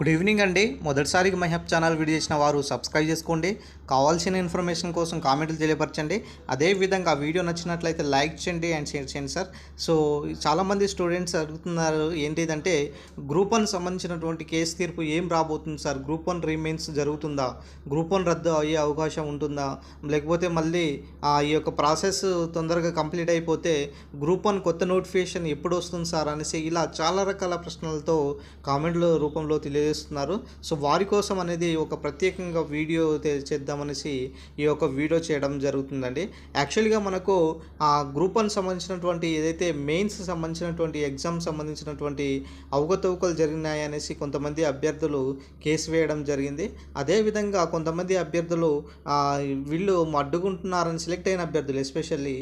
Good evening అండి. మొదటిసారిగా మహబ్ channel video చేసిన వారు సబ్స్క్రైబ్ చేసుకోండి. కావాల్సిన ఇన్ఫర్మేషన్ కోసం కామెంట్లు తెలియపరచండి. అదేవిధంగా వీడియో నచ్చినట్లయితే లైక్ చేయండి అండ్ షేర్ చేయండి సార్. సో చాలామంది స్టూడెంట్స్ అడుగుతున్నారు ఏంటిదంటే గ్రూప్ వన్ సంబంధించినటువంటి కేసు తీర్పు ఏం రాబోతుంది సార్? గ్రూప్ వన్ రిమైన్స్ జరుగుతుందా? గ్రూప్ వన్ రద్దు అయ్యే అవకాశం ఉంటుందా? లేకపోతే మళ్ళీ ఆ ఈ యొక్క ప్రాసెస్ తొందరగా కంప్లీట్ అయిపోతే గ్రూప్ వన్ కొత్త నోటిఫికేషన్ ఎప్పుడు వస్తుంది సార్ అనేసి ఇలా చాలా రకాల ప్రశ్నలతో కామెంట్ల రూపంలో చేస్తున్నారు. సో వారి కోసం అనేది ఒక ప్రత్యేకంగా వీడియో చేద్దామనేసి ఈ యొక్క వీడియో చేయడం జరుగుతుందండి. యాక్చువల్గా మనకు ఆ గ్రూప్ సంబంధించినటువంటి ఏదైతే మెయిన్స్ సంబంధించినటువంటి ఎగ్జామ్ సంబంధించినటువంటి అవకతవకలు జరిగినాయనేసి కొంతమంది అభ్యర్థులు కేసు వేయడం జరిగింది. అదేవిధంగా కొంతమంది అభ్యర్థులు వీళ్ళు అడ్డుకుంటున్నారని సెలెక్ట్ అయిన అభ్యర్థులు ఎస్పెషల్లీ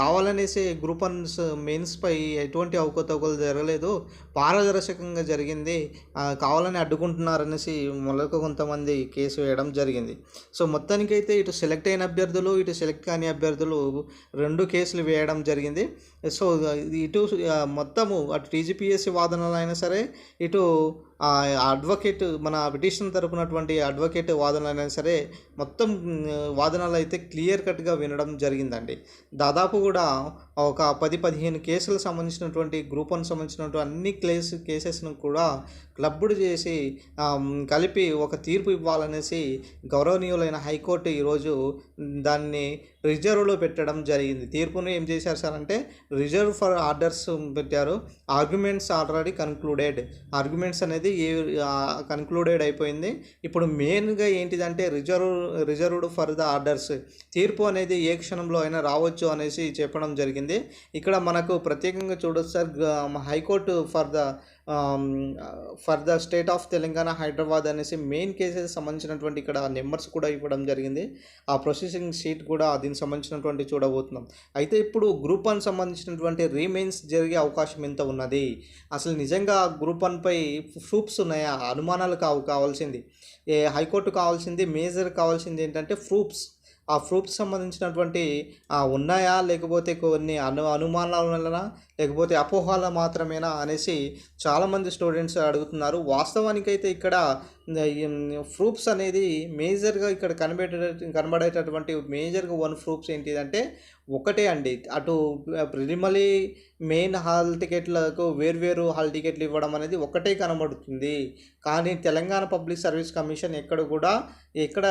కావాలనేసి గ్రూప్ వన్స్ మెయిన్స్పై ఎటువంటి అవకతవకలు జరగలేదు. పారదర్శకంగా జరిగింది. కావాలని అడ్డుకుంటున్నారనేసి మొదలకు కొంతమంది కేసు వేయడం జరిగింది. సో మొత్తానికైతే ఇటు సెలెక్ట్ అయిన అభ్యర్థులు ఇటు సెలెక్ట్ కాని అభ్యర్థులు రెండు కేసులు వేయడం జరిగింది. సో ఇటు మొత్తము అటు టీజీపీఎస్సీ వాదనలు అయినా సరే ఇటు అడ్వకేట్ మన పిటిషన్ తరపునటువంటి అడ్వకేట్ వాదనలు అయినా సరే మొత్తం వాదనలు అయితే క్లియర్ కట్గా వినడం జరిగిందండి. దాదాపు కూడా ఒక పది పదిహేను కేసులకు సంబంధించినటువంటి గ్రూప్ సంబంధించినటువంటి అన్ని క్లేస్ కేసెస్ను కూడా క్లబ్బుడు చేసి కలిపి ఒక తీర్పు ఇవ్వాలనేసి గౌరవనీయులైన హైకోర్టు ఈరోజు దాన్ని రిజర్వ్లో పెట్టడం జరిగింది. తీర్పును ఏం చేశారు సార్ అంటే రిజర్వ్ ఫర్ ఆర్డర్స్ పెట్టారు. Arguments already concluded. ఆర్గ్యుమెంట్స్ అనేది ఏ కన్క్లూడెడ్ అయిపోయింది. ఇప్పుడు మెయిన్గా ఏంటిదంటే reserve reserved for the orders తీర్పు అనేది ఏ క్షణంలో అయినా రావచ్చు అనేసి చెప్పడం జరిగింది. ఇక్కడ మనకు ప్రత్యేకంగా చూడొచ్చు sir high court for the for the state of Telangana Hyderabad అనేసి మెయిన్ కేసెస్ సంబంధించినటువంటి ఇక్కడ నెంబర్స్ కూడా ఇవ్వడం జరిగింది. ఆ ప్రొసెసింగ్ షీట్ కూడా దీనికి సంబంధించినటువంటి చూడబోతున్నాం. అయితే ఇప్పుడు గ్రూప్ వన్ సంబంధించినటువంటి రీమెయిన్స్ జరిగే అవకాశం ఎంత ఉన్నది? అసలు నిజంగా గ్రూప్ వన్పై ప్రూఫ్స్ ఉన్నాయా? అనుమానాలు కావు కావాల్సింది. ఏ హైకోర్టు కావాల్సింది మేజర్ కావాల్సింది ఏంటంటే ప్రూఫ్స్. ఆ ప్రూఫ్కి సంబంధించినటువంటి ఉన్నాయా? లేకపోతే కొన్ని అను అనుమానాల వలన లేకపోతే అపోహాల మాత్రమేనా? అనేసి చాలామంది స్టూడెంట్స్ అడుగుతున్నారు. వాస్తవానికైతే ఇక్కడ ప్రూఫ్స్ అనేది మేజర్గా ఇక్కడ కనబడే కనబడేటటువంటి మేజర్గా వన్ ప్రూఫ్స్ ఏంటిదంటే ఒకటే అండి. అటు ప్రిలిమలీ మెయిన్ హాల్ టికెట్లకు వేర్వేరు హాల్ టికెట్లు ఇవ్వడం అనేది ఒకటే కనబడుతుంది. కానీ తెలంగాణ పబ్లిక్ సర్వీస్ కమిషన్ ఎక్కడ కూడా ఎక్కడ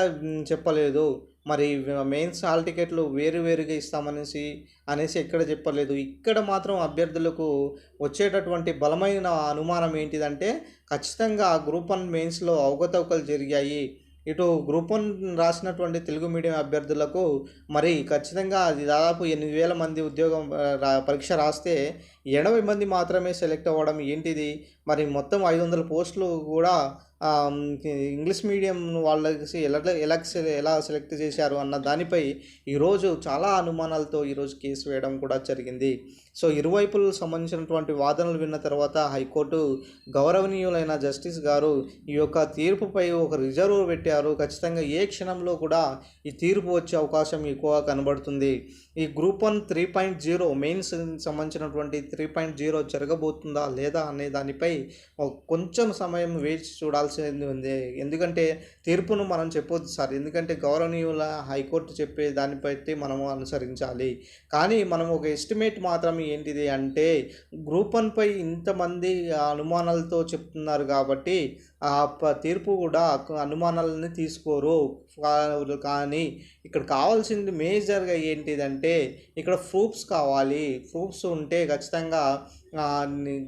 చెప్పలేదు. మరి మెయిన్స్ హాల్ టికెట్లు వేరు వేరుగా ఇస్తామనేసి అనేసి ఎక్కడ చెప్పలేదు. ఇక్కడ మాత్రం అభ్యర్థులకు వచ్చేటటువంటి బలమైన అనుమానం ఏంటిదంటే ఖచ్చితంగా గ్రూప్ వన్ మెయిన్స్లో అవకతవకలు జరిగాయి. ఇటు గ్రూప్ వన్ రాసినటువంటి తెలుగు మీడియం అభ్యర్థులకు మరి ఖచ్చితంగా అది దాదాపు ఎనిమిది వేల మంది ఉద్యోగం రా- పరీక్ష రాస్తే ఎనభై మంది మాత్రమే సెలెక్ట్ అవ్వడం ఏంటిది? మరి మొత్తం ఐదు వందల పోస్టులు కూడా ఇంగ్లీష్ మీడియం వాళ్ళకి ఎలా ఎలా ఎలా సెలెక్ట్ చేశారు అన్న దానిపై ఈరోజు చాలా అనుమానాలతో ఈరోజు కేసు వేయడం కూడా జరిగింది. సో ఇరువైపులకు సంబంధించినటువంటి వాదనలు విన్న తర్వాత హైకోర్టు గౌరవనీయులైన జస్టిస్ గారు ఈ యొక్క తీర్పుపై ఒక రిజర్వ్ పెట్టారు. ఖచ్చితంగా ఏ క్షణంలో కూడా ఈ తీర్పు వచ్చే అవకాశం ఎక్కువ కనబడుతుంది. ఈ group one three point zero mains సంబంధించినటువంటి త్రీ పాయింట్ జీరో జరగబోతుందా లేదా అనే దానిపై కొంచెం సమయం వేచి చూడాల్సింది ఉంది. ఎందుకంటే తీర్పును మనం చెప్పొద్దు సార్. ఎందుకంటే గౌరవనీయుల హైకోర్టు చెప్పే దానిపై మనము అనుసరించాలి. కానీ మనం ఒక ఎస్టిమేట్ మాత్రం ఏంటిది అంటే గ్రూప్ వన్పై ఇంతమంది అనుమానాలతో చెప్తున్నారు కాబట్టి ఆ ప- తీర్పు కూడా అనుమానాలని తీసుకోరు. కా- కానీ ఇక్కడ కావాల్సింది మేజర్గా ఏంటిదంటే ఇక్కడ ప్రూఫ్స్ కావాలి. ప్రూఫ్స్ ఉంటే ఖచ్చితంగా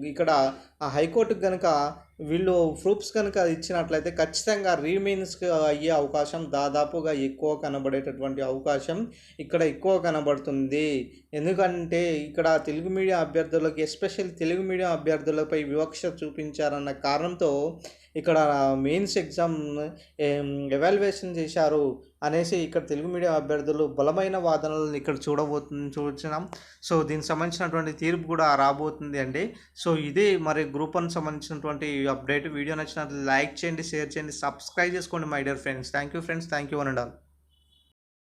ఇక్కడ ఆ హైకోర్టుకు కనుక వీళ్ళు ప్రూఫ్స్ కనుక ఇచ్చినట్లయితే ఖచ్చితంగా రీమెయిన్స్ అయ్యే అవకాశం దాదాపుగా ఎక్కువ కనబడేటటువంటి అవకాశం ఇక్కడ ఎక్కువ కనబడుతుంది. ఎందుకంటే ఇక్కడ తెలుగు మీడియా అభ్యర్థులకి ఎస్పెషల్ తెలుగు మీడియం అభ్యర్థులపై వివక్ష చూపించారన్న కారణంతో ఇక్కడ మెయిన్స్ ఎగ్జామ్ ఎవాల్యుయేషన్ చేశారు అనేసి ఇక్కడ తెలుగు మీడియం అభ్యర్థులు బలమైన వాదనలను ఇక్కడ చూడబోతుంది చూస్తున్నాం సో దీనికి సంబంధించినటువంటి తీర్పు కూడా రాబోతుంది అండి. సో ఇదే మరి గ్రూప్ వన్ సంబంధించినటువంటి అప్డేట్. వీడియో నచ్చినట్లు లైక్ చేయండి షేర్ చేయండి సబ్స్క్రైబ్ చేసుకోండి my dear friends. Thank you friends thank you one